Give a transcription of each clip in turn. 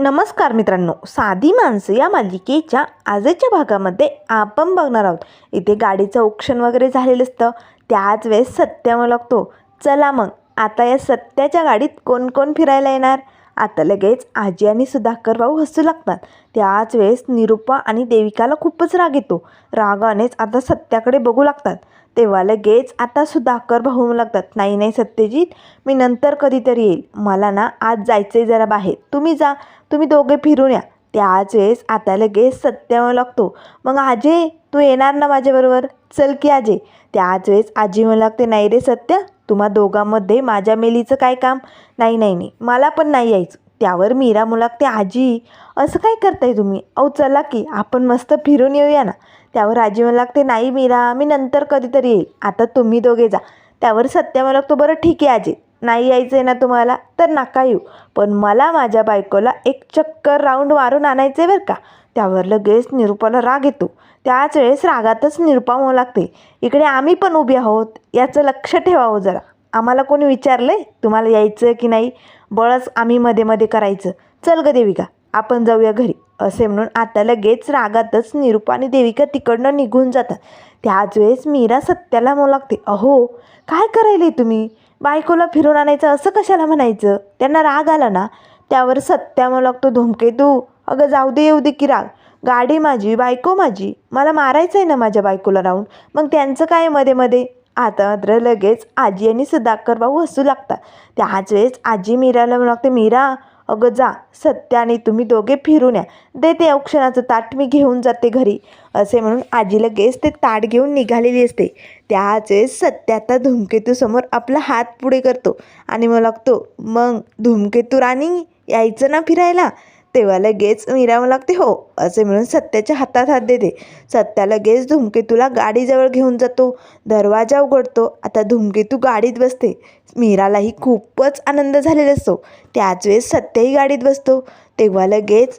नमस्कार मित्रांनो साधी माणसं या मालिकेच्या आजच्या भागामध्ये आपण बघणार आहोत. इथे गाडीचं औक्षण वगैरे झालेलं असतं. त्याच वेळेस सत्य मग लागतो. चला मग आता या सत्याच्या गाडीत कोण कोण फिरायला येणार? आता लगेच आजी आणि सुधाकर भाऊ हसू लागतात. त्याच वेळेस निरुपा आणि देविकाला खूपच राग येतो. रागानेच आता सत्याकडे बघू लागतात. तेव्हा लगेच आता सुधाकर भाऊ लागतात. नाही नाही सत्यजित मी नंतर कधीतरी येईल. मला ना आज जायचं आहे जरा बाहेर. तुम्ही जा. तुम्ही दोघे फिरून या. त्याच वेळेस आता लगेच सत्य लागतो. मग आजे तू येणार ना माझ्याबरोबर? चल की आजे. त्याच वेळेस आजी म्हणू लागते नाही रे सत्य तुम्हा दोघांमध्ये माझ्या मेलीचं काय काम? नाही नाही नाही मला पण नाही यायचं. त्यावर मीरा म्हणू लागते आजी असं काय करताय तुम्ही? अहो चला की आपण मस्त फिरून येऊया ना. त्यावर आजी म्हणू लागते नाही मीरा मी नंतर कधीतरी येईल. आता तुम्ही दोघे जा. त्यावर सत्य म्हणू लागतो बरं ठीक आहे आजी. नाही यायचं आहे ना तुम्हाला तर नका येऊ. पण मला माझ्या बायकोला एक चक्कर राऊंड मारून आणायचं आहे बरं का. त्यावर लगेच निरुपाला राग येतो. त्याच वेळेस रागातच निरुपा होऊ लागते. इकडे आम्ही पण उभे आहोत याचं लक्ष ठेवावं जरा. आम्हाला कोणी विचारलं आहे तुम्हाला यायचं की नाही? बळच आम्ही मध्ये मध्ये करायचं. चल ग देविका आपण जाऊया घरी. असे म्हणून आता लगेच रागातच निरुपा आणि देविका तिकडनं निघून जातात. त्याच वेळेस मीरा सत्याला म्हणू लागते. अहो काय करायले तुम्ही? बायकोला फिरून आणायचं असं कशाला म्हणायचं? त्यांना राग आला ना त्यावर सत्या मग लागतो धुमकेतू अगं जाऊ दे येऊ दे की राग. गाडी माझी बायको माझी. मला मारायचं आहे ना माझ्या बायकोला राहून. मग त्यांचं काय मध्ये मध्ये? आता मात्र लगेच आजी आणि सुधाकर भाऊ हसू लागतात. त्याच वेळेस आजी मीराला लागते मीरा अगं जा सत्य आणि तुम्ही दोघे फिरून या. देते औक्षणाचं ताट मी घेऊन जाते घरी. असे म्हणून आजी लगेच ते ताट घेऊन निघालेली असते. त्याच वेळेस सत्य आता धूमकेतूसमोर आपला हात पुढे करतो आणि मग लागतो मग धूमकेतू राणी यायचं ना फिरायला? तेव्हा लगेच मीरा मला लागते हो असे म्हणून सत्याच्या हातात हात देते. सत्या लगेच धूमकेतूला गाडीजवळ घेऊन जातो. दरवाजा उघडतो. आता धूमकेतू गाडीत बसते. मीरालाही खूपच आनंद झालेला असतो. त्याच वेळेस सत्यही गाडीत बसतो. तेव्हा लगेच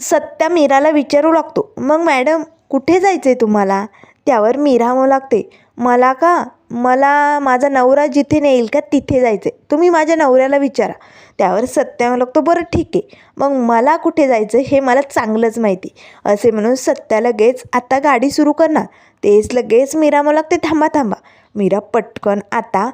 सत्या मीराला विचारू लागतो मग मॅडम कुठे जायचं आहे तुम्हाला? त्यावर मी राहावं लागते. मला का? मला माझा नवरा जिथे नेईल का तिथे जायचं आहे तुम्ही माझ्या नवऱ्याला विचारा. त्यावर सत्या म्हणू लागतो बरं ठीक आहे. मग मला कुठे जायचं हे मला चांगलंच माहिती. असे म्हणून सत्या लगेच आता गाडी सुरू करणार. तेच लगेच मीरा म्हणू लागते थांबा थांबा. मीरा पटकन आता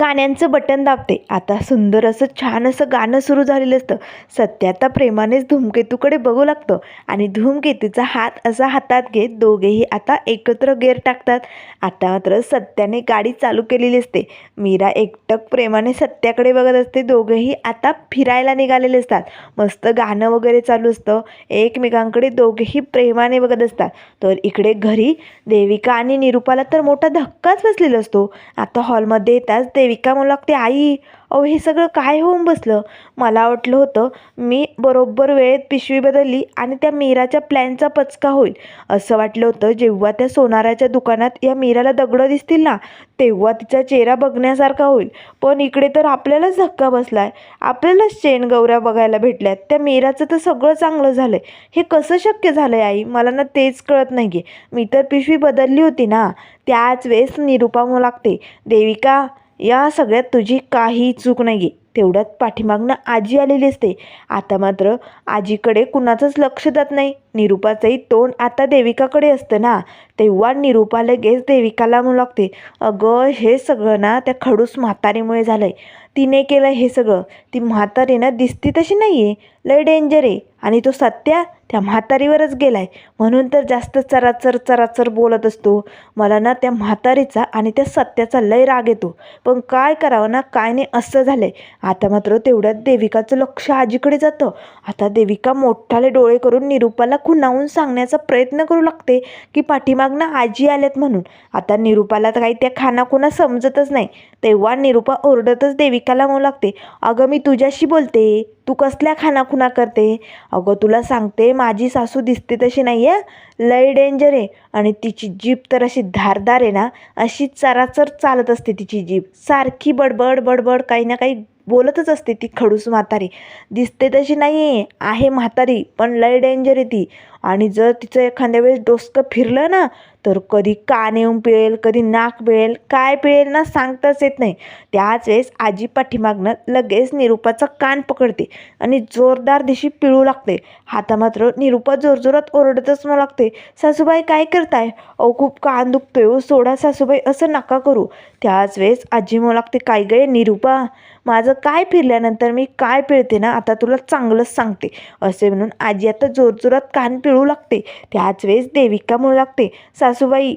गाण्यांचं बटन दाबते. आता सुंदर असं छान असं गाणं सुरू झालेलं असतं. सत्य आता प्रेमानेच धूमकेतूकडे बघू लागतं. आणि धूमकेतूचा हात असा हातात घेत दोघेही आता एकत्र गेअर टाकतात. आता मात्र सत्याने गाडी चालू केलेली असते. मीरा एकटक प्रेमाने सत्याकडे बघत असते. दोघेही आता फिरायला निघालेले असतात. मस्त गाणं वगैरे चालू असतं. एकमेकांकडे दोघेही प्रेमाने बघत असतात. तर इकडे घरी देविका आणि निरुपाला तर मोठा धक्काच बसलेला असतो. आता हॉलमध्ये येताच देविका म्हणू लागते आई अहो हे सगळं काय होऊन बसलं? मला वाटलं होतं मी बरोबर वेळेत पिशवी बदलली आणि त्या मीराच्या प्लॅनचा पचका होईल. असं वाटलं होतं जेव्हा त्या सोनाराच्या दुकानात या मीराला दगडं दिसतील ना तेव्हा तिचा चेहरा बघण्यासारखा होईल. पण इकडे तर आपल्यालाच धक्का बसलाय. आपल्यालाच चेन गौऱ्या बघायला भेटल्यात. त्या मीराचं तर सगळं चांगलं झालं हे कसं शक्य झालंय आई? मला ना तेच कळत नाही आहे मी तर पिशवी बदलली होती ना. त्याच वेळेस निरुपा लागते देविका या सगळ्यात तुझी काही चूक नाही आहे तेवढ्यात पाठीमागनं आजी आलेली असते. आता मात्र आजीकडे कुणाचंच लक्ष जात नाही. निरुपाचंही तोंड आता देविकाकडे असतं ना. तेव्हा निरुपा लगेच देविकाला म्हणू लागते अगं हे सगळं ना त्या खडूस म्हातारीमुळे झालं आहे तिने केलं हे सगळं. ती म्हातारी ना दिसती तशी नाही आहे लय डेंजर आहे. आणि तो सत्या त्या म्हातारीवरच गेलाय. म्हणून तर जास्त चराचर चराचर बोलत असतो. मला ना त्या म्हातारीचा आणि त्या सत्याचा लय राग येतो. पण काय करावं ना काय नाही असं झालंय. आता मात्र तेवढ्यात देविकाचं लक्ष आजीकडे जातं. आता देविका मोठाले डोळे करून निरुपाला खुणावून सांगण्याचा प्रयत्न करू लागते की पाठीमागनं आजी आल्यात म्हणून. आता निरुपाला तर काही त्या खानाखुणा समजतच नाही. तेव्हा निरुपा ओरडतच देविकाला म्हणू लागते अगं मी तुझ्याशी बोलते. तू कसल्या खानाखुणा करते? अगं तुला सांगते माझी सासू दिसते तशी नाही आहे लय डेंजर आहे. आणि तिची जीप तर अशी धारदार आहे ना अशी चराचर चालत असते तिची जीप सारखी बडबड बडबड काही ना काही बोलतच असते ती खडूस म्हातारी. दिसते तशी नाही आहे आहे म्हातारी पण लय डेंजर आहे ती. आणि जर तिचं एखाद्या वेळेस डोसकं फिरलं ना तर कधी कान येऊन पिळेल कधी नाक पिळेल काय पिळेल ना सांगताच येत नाही. त्याच वेळेस आजी पाठीमागनं लगेच निरूपाचा कान पकडते आणि जोरदार दिशी पिळू लागते. आता मात्र निरूपा जोरजोरात ओरडतच मग लागते सासूबाई काय करताय? अहो खूप कान दुखतोय हो सोडा सासूबाई असं नका करू. त्याच वेळेस आजी मग लागते काय गे निरूपा माझं काय फिरल्यानंतर मी काय पिळते ना आता तुला चांगलंच सांगते. असे म्हणून आजी आता जोरजोरात कान पिळू लागते. त्याच वेळेस देविका म्हणू लागते. सासूबाई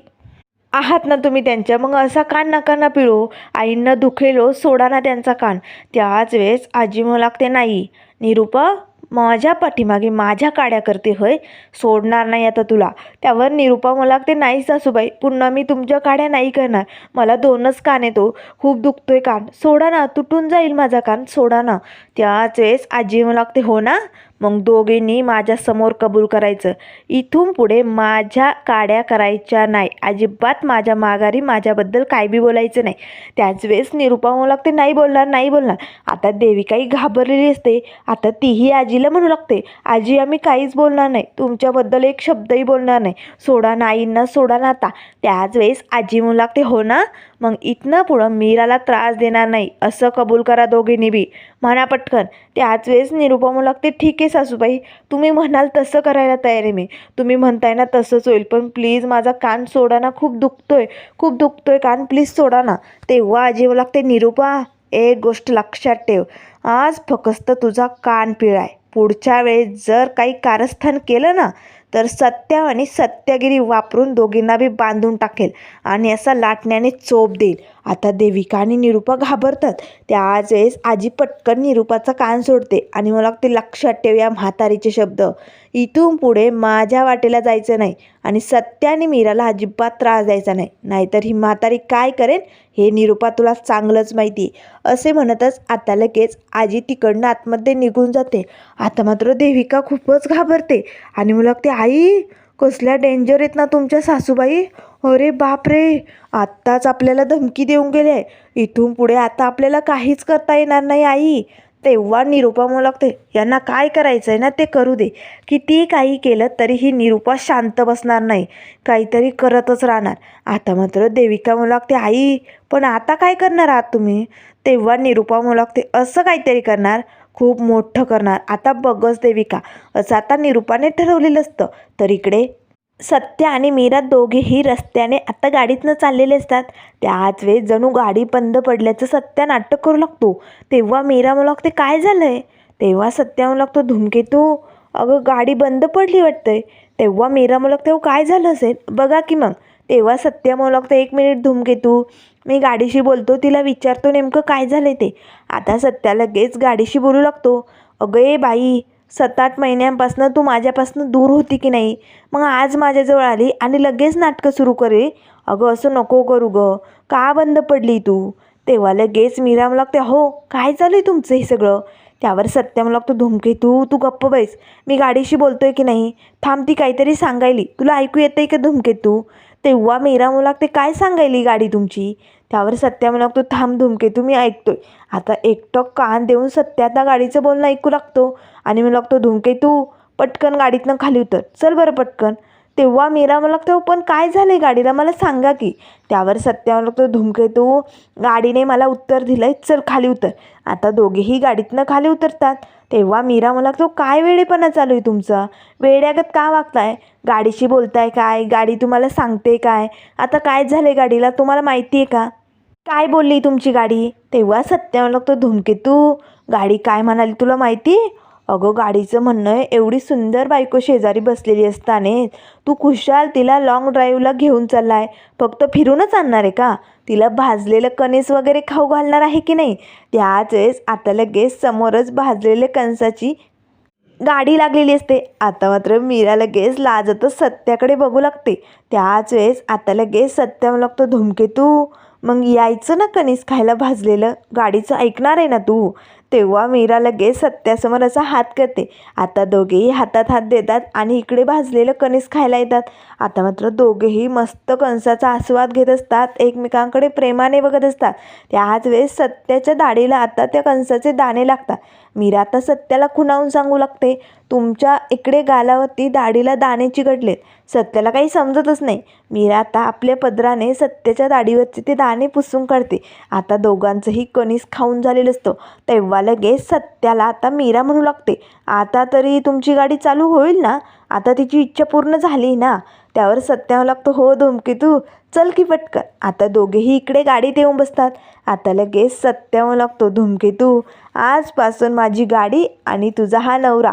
आहात ना तुम्ही त्यांच्या मग असा कान नका ना पिळू. आईंना दुखेलो सोडा ना त्यांचा कान. त्याच वेळेस आजी म्हणू लागते नाही निरूपा माझ्या पाठीमागे माझ्या काड्या करते होय. सोडणार नाही आता तुला. त्यावर निरूपा मला लागते नाही सासूबाई पुन्हा मी तुमच्या काड्या नाही करणार. मला दोनच कान येतो. खूप दुखतोय कान. सोडा ना तुटून जाईल माझा कान. सोडा ना. त्याच वेळेस आजी मला लागते हो ना मग दोघींनी माझ्यासमोर कबूल करायचं. इथून पुढे माझ्या काड्या करायच्या नाही. अजिबात माझ्या माघारी माझ्याबद्दल काय बी बोलायचं नाही. त्याच वेळेस निरूपा म्हणू लागते नाही बोलणार नाही बोलणार. आता देविकाही घाबरलेली असते. आता तीही आजीला म्हणू लागते आजी आम्ही काहीच बोलणार नाही. तुमच्याबद्दल एक शब्दही बोलणार नाही. सोडा नाईंना सोडा ना आता. त्याच वेळेस आजी म्हणू लागते हो ना? मग इथनं पुढं मीराला त्रास देणार नाही असं कबूल करा दोघींनी बी. म्हणा पटकन. त्याच वेळेस निरुपमा लागते ठीक आहे सासूबाई. तुम्ही म्हणाल तसं करायला तयार आहे मी. तुम्ही म्हणताय ना तसंच होईल पण प्लीज माझा कान सोडा ना खूप दुखतोय. खूप दुखतोय कान प्लीज सोडा ना. तेव्हा आजी लागते निरूपा एक गोष्ट लक्षात ठेव. आज फक्त तुझा कान पिळाय. पुढच्या वेळेस जर काही कारस्थान केलं ना तर सत्य आणि सत्यागिरी वापरून दोघींना बी बांधून टाकेल आणि असा लाटण्याने चोप देईल. आता देविका आणि निरूपा घाबरतात. त्याच वेळेस आजी पटकन निरूपाचा कान सोडते आणि मला ते लक्षात ठेव या म्हातारीचे शब्द. इथून पुढे माझ्या वाटेला जायचं नाही आणि सत्याने आणि मीराला अजिबात त्रास द्यायचा नाही. नाहीतर ही म्हातारी काय करेन हे निरूपा तुला चांगलंच माहिती आहे. असे म्हणतच आता लगेच आजी तिकडनं आतमध्ये निघून जाते. आता मात्र देविका खूपच घाबरते आणि मला ते आई कसल्या डेंजर आहेत ना तुमच्या सासूबाई? अरे बापरे आत्ताच आपल्याला धमकी देऊन गेले आहे. इथून पुढे आता आपल्याला काहीच करता येणार नाही आई. तेव्हा निरूपा म्हणू लागते यांना काय करायचं आहे ना ते करू दे. किती काही केलं तरी ही निरूपा शांत बसणार नाही. काहीतरी करतच राहणार. आता मात्र देविका म्हणू लागते आई. पण आता काय करणार आहात तुम्ही? तेव्हा निरूपा म्हणू लागते असं काहीतरी करणार? खूप मोठं करणार. आता बघच देविका. असं आता निरूपाने ठरवलेलं असतं. तर इकडे सत्य आणि मीरा दोघेही रस्त्याने आता गाडीतनं चाललेले असतात. त्याच वेळेस जणू गाडी बंद पडल्याचं सत्या नाटक करू लागतो. तेव्हा मीरा मला लागते काय झालं आहे तेव्हा सत्या म्हणू लागतो धूमकेतू अगं गाडी बंद पडली वाटतंय. तेव्हा मीरा मला लागते हो, काय झालं असेल? बघा की मग. तेव्हा सत्या मला लागतं एक मिनिट धूमकेतू मी गाडीशी बोलतो तिला विचारतो नेमकं काय झालं ते. आता सत्या लगेच गाडीशी बोलू लागतो. अगं ए बाई सात आठ महिन्यांपासून तू माझ्यापासून दूर होती की नाही? मग आज माझ्याजवळ आली आणि लगेच नाटकं सुरू करे अगं असं नको करू ग. का बंद पडली तू? तेव्हा लगेच मीरा लागते हो काय चालू आहे तुमचं हे सगळं? त्यावर सत्य मला लागतो धुमके तू तू गप्प बैस. मी गाडीशी बोलतोय की नाही? थांब ती काहीतरी सांगायली. तुला ऐकू येते का धुमके तू? तेव्हा मीरा मला लागते काय सांगायली गाडी तुमची? त्यावर सत्या मला लागतो थांब धुमकेतू मी ऐकतो ऐकतोय. आता एकटक कान देऊन सत्या त्या गाडीचं बोलणं ऐकू लागतो. आणि मी लागतो धुमकेतू पटकन गाडीतनं खाली उतर. चल बरं पटकन. तेव्हा मीरा मला लागतो पण काय झालं आहे गाडीला? मला सांगा की. त्यावर सत्या मला लागतो धुमकेतू गाडीने मला उत्तर दिलं आहे चल खाली उतर. आता दोघेही गाडीतनं खाली उतरतात. तेव्हा मीरा मला लागतो काय वेळेपणा चालू आहे तुमचा? वेड्यागत का वागताय? गाडीशी बोलताय काय? गाडी तुम्हाला सांगते काय? आता काय झालं आहे गाडीला? तुम्हाला माहिती आहे का? काय बोलली तुमची गाडी? तेव्हा सत्य मला लागतो धूमकेतू गाडी काय म्हणाली तुला माहिती? अगं गाडीचं म्हणणं आहे एवढी सुंदर बायको शेजारी बसलेली असताने तू खुशाल तिला लाँग ड्राईव्हला घेऊन चाललाय. फक्त फिरूनच आणणार आहे का? तिला भाजलेलं कणीस वगैरे खाऊ घालणार आहे की नाही? त्याच वेळेस आता लगेच समोरच भाजलेल्या कणसाची गाडी लागलेली असते. आता मात्र मीरा लगेच लाजतच सत्याकडे बघू लागते. त्याच वेळेस आता लगेच सत्या मला लागतो धुमकेतू मग यायचं ना कणीस खायला भाजलेलं? गाडीचं ऐकणार आहे ना तू? तेव्हा मीरा लगेच सत्यासमोर असा हात करते. आता दोघेही हातात हात देतात आणि इकडे भाजलेलं कणीस खायला येतात. आता मात्र दोघेही मस्त कणसाचा आस्वाद घेत असतात. एकमेकांकडे प्रेमाने बघत असतात. त्याच वेळेस सत्याच्या दाढीला आता त्या कणसाचे दाणे लागतात. मीरा आता सत्याला खुणावून सांगू लागते. तुमच्या इकडे गालावरती दाढीला दाणे चिकटलेत सत्याला काही समजतच नाही. मीरा आता आपल्या पदराने सत्याच्या दाढीवरचे ते दाणे पुसून काढते. आता दोघांचंही कणीस खाऊन झालेलं असतं. तेव्हा लगेच सत्याला आता मीरा म्हणू लागते. आता तरी तुमची गाडी चालू होईल ना? आता तिची इच्छा पूर्ण झाली ना त्यावर सत्या लागतो हो धुमकी तू चल की पटकन. आता दोघेही इकडे गाडीत येऊन बसतात. आता लगेच सत्यावं लागतो धुमकी तू आजपासून माझी गाडी आणि तुझा हा नवरा.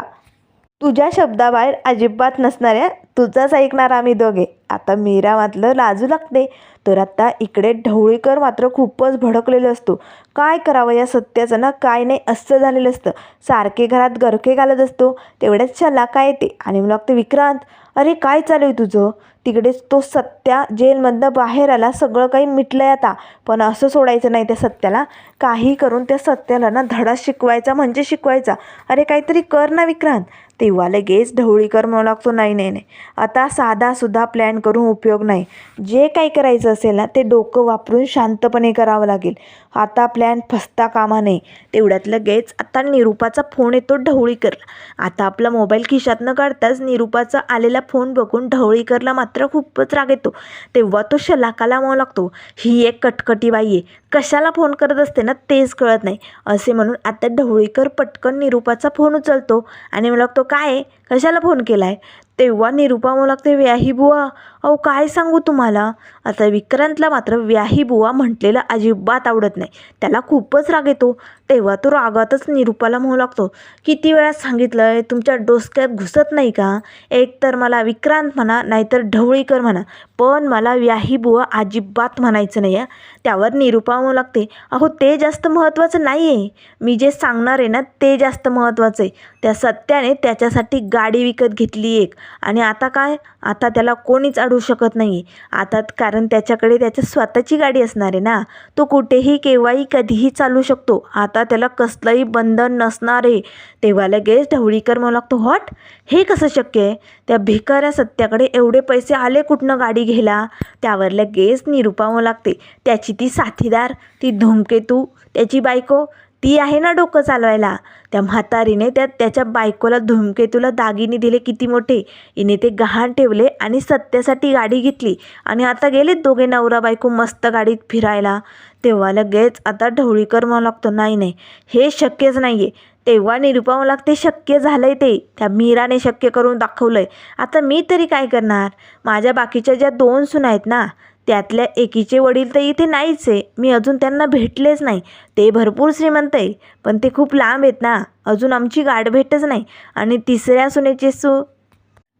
तुझ्या शब्दाबाहेर अजिबात नसणाऱ्या तुझाच ऐकणार आम्ही दोघे. आता मीरा मात्र लाजू लागते. तर आता इकडे ढवळीकर मात्र खूपच भडकलेलो असतो. काय करावं या सत्याचं ना? काय नाही? असं झालेलं असतं. सारखे घरात गरके घालत असतो. तेवढ्याच काय येते आणि मला लागते विक्रांत अरे काय चालू आहे तुझं? तिकडेच तो सत्या जेलमधनं बाहेर आला सगळं काही मिटलं आहे आता. पण असं सोडायचं नाही त्या सत्याला. काही करून त्या सत्याला ना धडा शिकवायचा म्हणजे शिकवायचा. अरे काहीतरी कर ना विक्रांत. तेव्हा लगेच ढवळीकर म्हणू लागतो नाही नाही नाही. आता साधासुद्धा प्लॅन करून उपयोग नाही. जे काही करायचं असेल ना ते डोकं वापरून शांतपणे करावं लागेल. आता प्लॅन फसता कामा नये. तेवढ्यात लगेच आता निरूपाचा फोन येतो ढवळीकरला. आता आपला मोबाईल खिशातनं काढताच निरूपाचा आलेला फोन बघून ढवळीकरला मात्र खूपच राग येतो. तेव्हा तो शलाकाला म्हणू लागतो ही एक कटकटी बाई आहे. कशाला फोन करत असते ना तेच कळत नाही असे म्हणून आता ढवळीकर पटकन निरूपाचा फोन उचलतो आणि मला तो काय आहे? कशाला फोन केला आहे तेव्हा निरूपा मला लागते व्याही बुवा. अहो काय सांगू तुम्हाला? आता विक्रांतला मात्र व्याही बुवा म्हटलेलं अजिबात आवडत नाही. त्याला खूपच राग येतो. तेव्हा तो रागातच निरूपाला म्हणू लागतो किती वेळा सांगितलं आहे तुमच्या डोसक्यात घुसत नाही का? एक तर मला विक्रांत म्हणा नाहीतर ढवळीकर म्हणा. पण मला व्याही बुवा अजिबात म्हणायचं नाही आहे त्यावर निरूपा म्हणू लागते अहो ते जास्त महत्त्वाचं नाही आहे मी जे सांगणार आहे ना ते जास्त महत्त्वाचं आहे. त्या सत्याने त्याच्यासाठी गाडी विकत घेतली एक. आणि आता काय? आता त्याला कोणीच अडू शकत नाही. आता कारण त्याच्याकडे त्याच्या स्वतःची गाडी असणार आहे ना. तो कुठेही केव्हाही कधीही चालू शकतो. आता त्याला कसलंही बंधन नसणार आहे. तेव्हा लगेच ढवळीकर म्हणू लागतो हॉट हे कसं शक्य आहे? त्या भिकाऱ्या सत्याकडे एवढे पैसे आले कुठनं गाडी घ्यायला? त्यावर लगेच निरूपा म्हणू लागते त्याची ती साथीदार ती धूमकेतू त्याची बायको ती आहे ना डोकं चालवायला. त्या म्हातारीने त्या त्याच्या बायकोला धूमकेतूला दागिने दिले किती मोठे. हिने ते गहाण ठेवले आणि सत्यासाठी गाडी घेतली आणि आता गेलेत दोघे नवरा बायको मस्त गाडीत फिरायला. तेव्हा लगेच आता ढवळीकर म्हणू लागतो नाही नाही हे शक्यच नाही आहे तेव्हा निरूपा मला लागते शक्य झालं आहे ते. त्या मीराने शक्य करून दाखवलं आहे आता मी तरी काय करणार? माझ्या बाकीच्या ज्या दोन सुना आहेत ना त्यातल्या एकीचे वडील तर इथे नाहीच. आहे मी अजून त्यांना भेटलेच नाही. ते भरपूर श्रीमंत आहे पण ते खूप लांब आहेत ना. अजून आमची गाठ भेटच नाही. आणि तिसऱ्या सुनेचे सु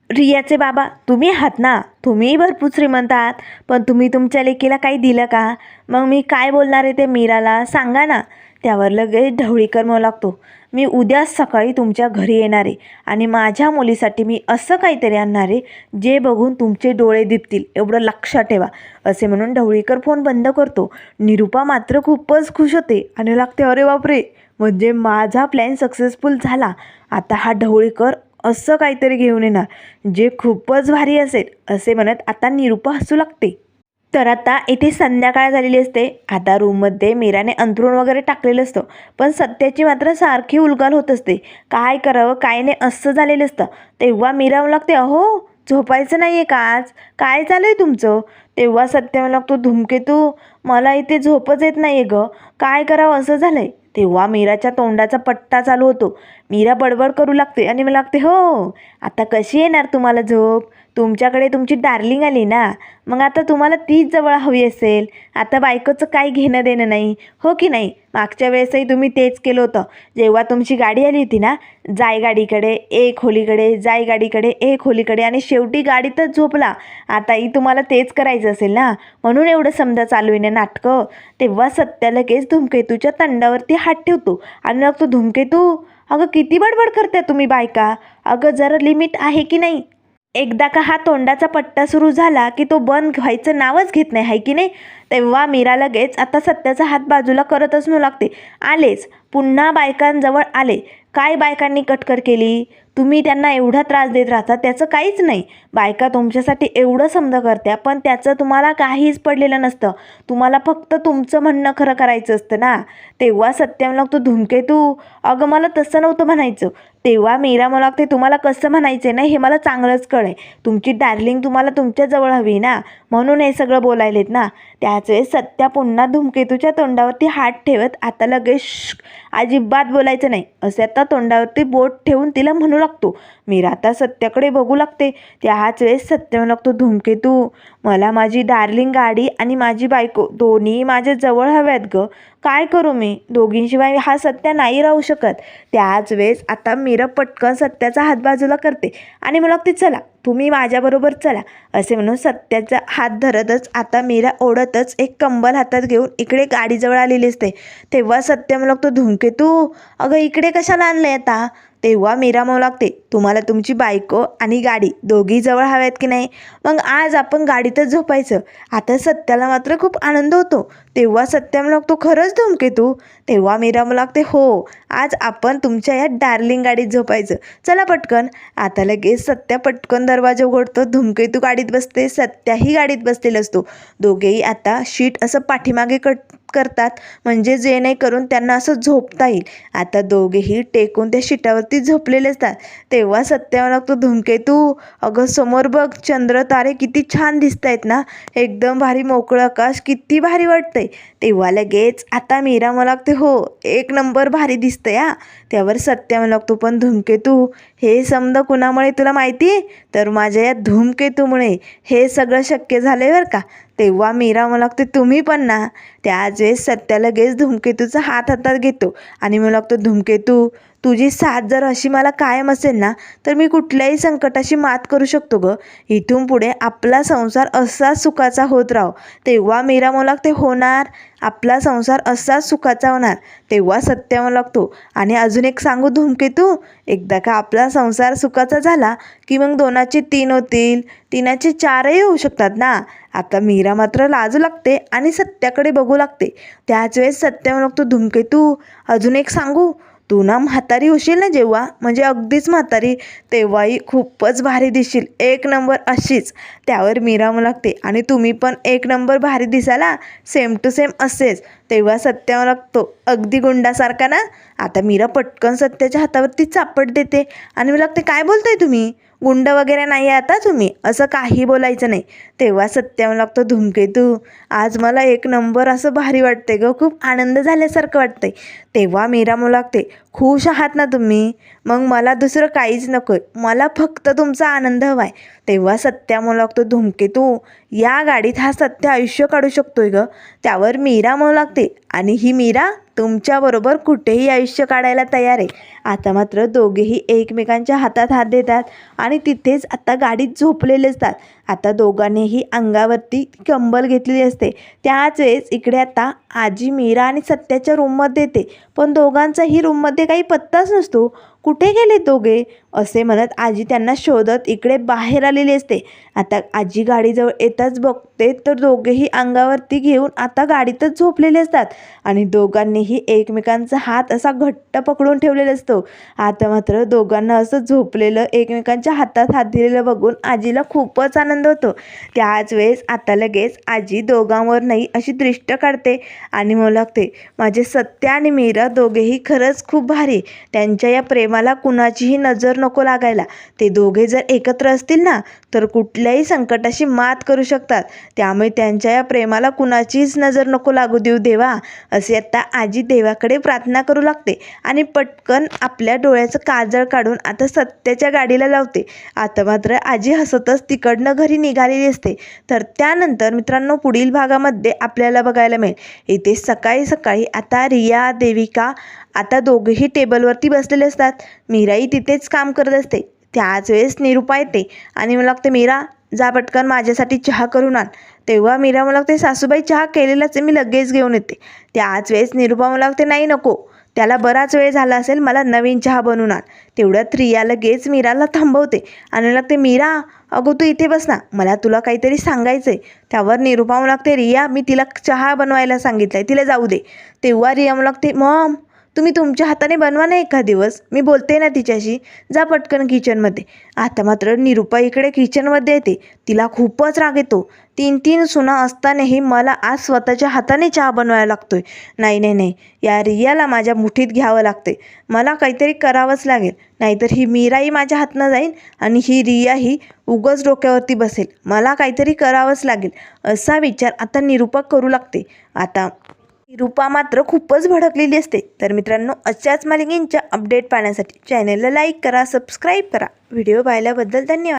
रियाचे बाबा तुम्ही आहात ना. तुम्ही भरपूर श्रीमंत आहात पण तुम्ही तुमच्या लेकीला काही दिलं का? मग मी काय बोलणार आहे ते मीराला सांगा ना. त्यावर लगेच ढवळीकर म्हणू लागतो. मी उद्या सकाळी तुमच्या घरी येणार आहे आणि माझ्या मुलीसाठी मी असं काहीतरी आणणार आहे जे बघून तुमचे डोळे दिपतील. एवढं लक्षात ठेवा असे म्हणून ढवळीकर फोन बंद करतो. निरूपा मात्र खूपच खुश होते आणि लागते अरे बापरे! म्हणजे माझा प्लॅन सक्सेसफुल झाला. आता हा ढवळीकर असं काहीतरी घेऊन येणार जे खूपच भारी असेल असे म्हणत आता निरूपा हसू लागते. तर आता इथे संध्याकाळ झालेली असते. आता रूममध्ये मीराने अंथरूण वगैरे टाकलेलं असतं. पण सत्याची मात्र सारखी उलगाल होत असते. काय करावं काय नाही असं झालेलं असतं. तेव्हा मीरा लागते अहो झोपायचं नाही आहे का आज? काय चालू आहे तुमचं? तेव्हा सत्य म्हणू लागतो धुमकेतू मला इथे झोपच येत नाही आहे गं. काय करावं असं झालं आहे तेव्हा मीराच्या तोंडाचा पट्टा चालू होतो. मीरा बडबड करू लागते आणि मला लागते हो आता कशी येणार तुम्हाला झोप? तुमच्याकडे तुमची डार्लिंग आली ना मग आता तुम्हाला तीच जवळ हवी असेल. आता बायकोचं काही घेणं देणं नाही. हो की नाही? मागच्या वेळेसही तुम्ही तेच केलं होतं. जेव्हा तुमची गाडी आली होती ना जाय गाडीकडे ए खोलीकडे जाय गाडीकडे ए खोलीकडे आणि शेवटी गाडीतच झोपला. आताही तुम्हाला तेच करायचं असेल ना? म्हणून एवढं समजा चालू आहे ना नाटकं. तेव्हा सत्या लगेच धुमकेतूच्या तंडावरती हात ठेवतो. आणि मग तो धुमकेतू अगं किती बडबड करता तुम्ही बायका? अगं जरा लिमिट आहे की नाही? एकदा का हा तोंडाचा पट्टा सुरू झाला की तो बंद व्हायचं नावच घेत नाही आहे की नाही? तेव्हा मीरा लगेच आता सत्याचा हात बाजूला करतच म्हणू लागते. आलेच. पुन्हा बायकांजवळ आले. काय बायकांनी कटकर केली? तुम्ही त्यांना एवढा त्रास देत राहता त्याचं काहीच नाही. बायका तुमच्यासाठी एवढं समजा करत्या पण त्याचं तुम्हाला काहीच पडलेलं नसतं. तुम्हाला फक्त तुमचं म्हणणं खरं करायचं असतं ना. तेव्हा सत्यम लागतो धूमकेतू अगं मला तसं नव्हतं म्हणायचं. तेव्हा मीरा मला वाटते तुम्हाला कसं म्हणायचं ना हे मला चांगलंच कळे तुमची डार्लिंग तुम्हाला तुमच्याजवळ हवी ना. म्हणून हे सगळं बोलायलेत ना. त्याच वेळेस सत्या पुन्हा धूमकेतूच्या तोंडावरती हात ठेवत आता लगेच अजिबात बोलायचं नाही. असे आता तोंडावरती बोट ठेवून तिला म्हणू लागतो मीरा आता सत्याकडे बघू लागते. त्याच वेळेस सत्य म्हणू लागतो धूमकेतू मला माझी डार्लिंग गाडी आणि माझी बायको दोन्ही माझ्या जवळ हव्यात ग. काय करू मी? दोघींशिवाय हा सत्य नाही राहू शकत. त्याच वेळेस आता मीरा पटकन सत्याचा हात बाजूला करते आणि मला ते चला. तुम्ही माझ्याबरोबर चला. असे म्हणून सत्याचा हात धरतच आता मीरा ओढतच एक कंबल हातात घेऊन इकडे गाडीजवळ आलेली असते. तेव्हा सत्य मला लागतो धुमकेतू अगं इकडे कशाला आणलंय आता? तेव्हा मीरा लागते तुम्हाला तुमची बायको आणि गाडी दोघी जवळ हव्यात की नाही? मग आज आपण गाडीतच झोपायचं. आता सत्याला मात्र खूप आनंद होतो. तेव्हा सत्यम लागतो खरंच धूमकेतू तेव्हा मीराम लागते हो. आज आपण तुमच्या या डार्लिंग गाडीत झोपायचं. चला पटकन. आता लगेच सत्या पटकन दरवाजा उघडतो. धूमकेतू गाडीत बसते? सत्याही गाडीत बसलेला असतो दोघेही आता शीट असं पाठीमागे कट करतात म्हणजे जेणेकरून त्यांना असं झोपता येईल. आता दोघेही टेकून त्या शिटावरती झोपलेले असतात. तेव्हा सत्यावर लागतो धूमकेतू अगं समोर बघ चंद्र तारे किती छान दिसत आहेत ना. एकदम भारी मोकळं आकाश किती भारी वाटतंय. तेव्हा लगेच आता मीरा मला लागते हो एक नंबर भारी दिसतंय हा. त्यावर सत्या मला लागतो पण धूमकेतू हे समद कुणामुळे तुला माहिती? आहे तर माझ्या या धूमकेतूमुळे हे सगळं शक्य झालं बरं का? तेव्हा मीरा मला लागते तुम्ही पण ना त्याच वेळेस सत्या लगेच धूमकेतूचा हात हातात घेतो आणि मला लागतो धूमकेतू तुझी साथ जर अशी मला कायम असेल ना तर मी कुठल्याही संकटाशी मात करू शकतो ग. इथून पुढे आपला संसार असाच सुखाचा होत राहो. तेव्हा मीरा मला ते होणार. आपला संसार असाच सुखाचा होणार. तेव्हा सत्य मला लागतो आणि अजून एक सांगू धूमकेतू एकदा का आपला संसार सुखाचा झाला की मग दोनाचे तीन होतील. तिनाचे चारही होऊ शकतात ना. आता मीरा मात्र लाजू लागते आणि सत्याकडे बघू लागते. त्याच वेळेस सत्य म्हणू लागतो धूमकेतू अजून एक सांगू? तू ना म्हातारी होशील ना जेव्हा? म्हणजे अगदीच म्हातारी. तेव्हाही खूपच भारी दिसशील. एक नंबर अशीच. त्यावर मीरा म्हणू लागते. आणि तुम्ही पण एक नंबर भारी दिसाला सेम टू सेम असेच. तेव्हा सत्य लागतो. अगदी गुंडासारखा ना? आता मीरा पटकन सत्याच्या हातावरती चापट देते. आणि मी लागते काय बोलताय तुम्ही? गुंड वगैरे नाही आहे आता तुम्ही? असं काही बोलायचं नाही. तेव्हा सत्यावर लागतो धुमकेतू आज मला एक नंबर असं भारी वाटते ग. खूप आनंद झाल्यासारखं वाटतंय. तेव्हा मीरा म्हणू लागते खुश आहात ना तुम्ही? मग मला दुसरं काहीच नको आहे मला फक्त तुमचा आनंद हवा आहे तेव्हा सत्या म्हणू लागतो धुमकेतू या गाडीत हा सत्य आयुष्य काढू शकतोय ग. त्यावर मीरा लागते आणि ही मीरा तुमच्याबरोबर कुठेही आयुष्य काढायला तयार आहे. आता मात्र दोघेही एकमेकांच्या हातात हात देतात आणि तिथेच आता गाडीत झोपलेले असतात. आता दोघांनीही अंगावरती कंबल घेतलेली असते. त्याच वेळेस इकडे आता आजी मीरा आणि सत्याच्या रूममध्ये येते. पण दोघांचाही रूममध्ये काही पत्ताच नसतो. कुठे गेले दोघे? असे म्हणत आजी त्यांना शोधत इकडे बाहेर आलेली असते. आता आजी गाडीजवळ येताच बघते तर दोघेही अंगावरती घेऊन आता गाडीतच झोपलेले असतात. आणि दोघांनीही एकमेकांचा हात असा घट्ट पकडून ठेवलेला असतो. आता मात्र दोघांना असं झोपलेलं एकमेकांच्या हातात हात दिलेलं बघून आजीला खूपच आनंद होतो. त्याच वेळेस आता लगेच आजी दोघांवर नाही अशी दृष्ट काढते आणि मला लागते माझे सत्य आणि मीरा दोघेही खरंच खूप भारी. त्यांच्या या प्रेमाला कुणाचीही नजर नको नको लागायला. ते दोघे जर एकत्र असतील ना तर कुठल्याही संकटाशी मात करू शकतात. त्यामुळे त्यांच्या या प्रेमाला कुणाचीच नजर नको लागू देऊ देवा असे आता आजी देवाकडे प्रार्थना करू लागते आणि पटकन आपल्या डोळ्याचं काजळ काढून आता सत्याच्या गाडीला लावते. आता मात्र आजी हसतच तिकडनं घरी निघालेली असते. तर त्यानंतर मित्रांनो पुढील भागामध्ये आपल्याला बघायला मिळेल. इथे सकाळी सकाळी आता रिया देविका आता दोघेही टेबलवरती बसलेले असतात. मीराई तिथेच काम करत असते. त्याच वेळेस निरुपा येते आणि मला लागते मीरा जा पटकन माझ्यासाठी चहा करून आण. तेव्हा मीरा मला लागते सासूबाई चहा केलेलाच आहे मी लगेच घेऊन येते. त्याच वेळेस निरुपा मला लागते नाही नको त्याला बराच वेळ झाला असेल मला नवीन चहा बनवून आण. तेवढ्यात रिया लगेच मीराला थांबवते आणि लागते मीरा अगो तू इथे बस ना मला तुला काहीतरी सांगायचं आहे त्यावर निरुपा लागते रिया मी तिला चहा बनवायला सांगितलं आहे तिला जाऊ दे. तेव्हा रिया म्हणू लागते मॉम तुम्ही तुमच्या हाताने बनवा ना एका दिवस. मी बोलते ना तिच्याशी. जा पटकन किचनमध्ये आता मात्र निरुपा इकडे किचनमध्ये येते. तिला खूपच राग येतो. तीन तीन सुना असतानाही मला आज स्वतःच्या हाताने चहा बनवायला लागतोय. नाही नाही नाही. या रियाला माझ्या मुठीत घ्यावं लागते मला काहीतरी करावंच लागेल. नाहीतर ही मीराही माझ्या हातनं जाईल आणि ही रिया ही उगच डोक्यावरती बसेल. मला काहीतरी करावंच लागेल. असा विचार आता निरूपक करू लागते. आता रूपा मात्र खूपच भडकलेली असते. तर मित्रांनो अशाच मालिकेंच्या अपडेट पाहण्यासाठी चॅनलला लाईक करा सबस्क्राईब करा. व्हिडिओ पाहिल्याबद्दल धन्यवाद.